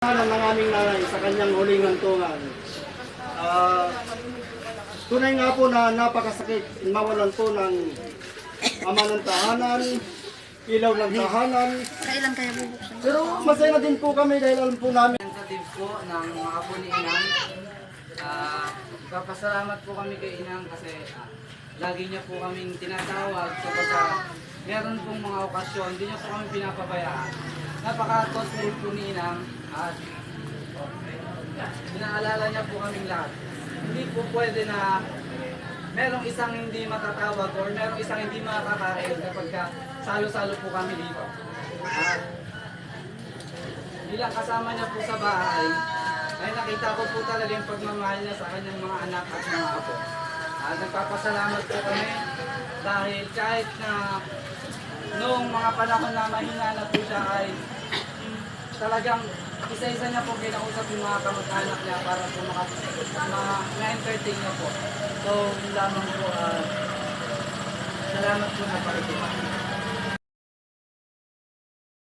Ano ng aming nanay sa kanyang huling hantungan. Ah, tunay nga po na napakasakit mawalan po ng ama ng tahanan, ilaw ng tahanan. Kailan kaya bubuksan? Pero masaya na din po kami dahil alam po namin representative po ng mga apo ni Inang. Ah, papasalamat po kami kay Inang kasi ah, lagi niya po kaming tinatawag kapag meron pong mga okasyon, hindi niya po kami pinapabayaan. Napaka-thoughtful po ni Inang at inaalala niya po kaming lahat. Hindi po pwede na merong isang hindi matatawag or merong isang hindi makakain kapag ka salo-salo po kami dito. At bilang kasama niya po sa bahay, ay nakita ko po talaga yung pagmamahal niya sa kanyang mga anak at mga apo. At nagpapasalamat po kami dahil kahit na noong mga panahon na mahina na po siya ay talagang isa-isa niya po kinausap yung mga kamag-anak niya para po maka, ma, ma-entertain niya po. So, yun lamang po, ah, salamat po na pakituman.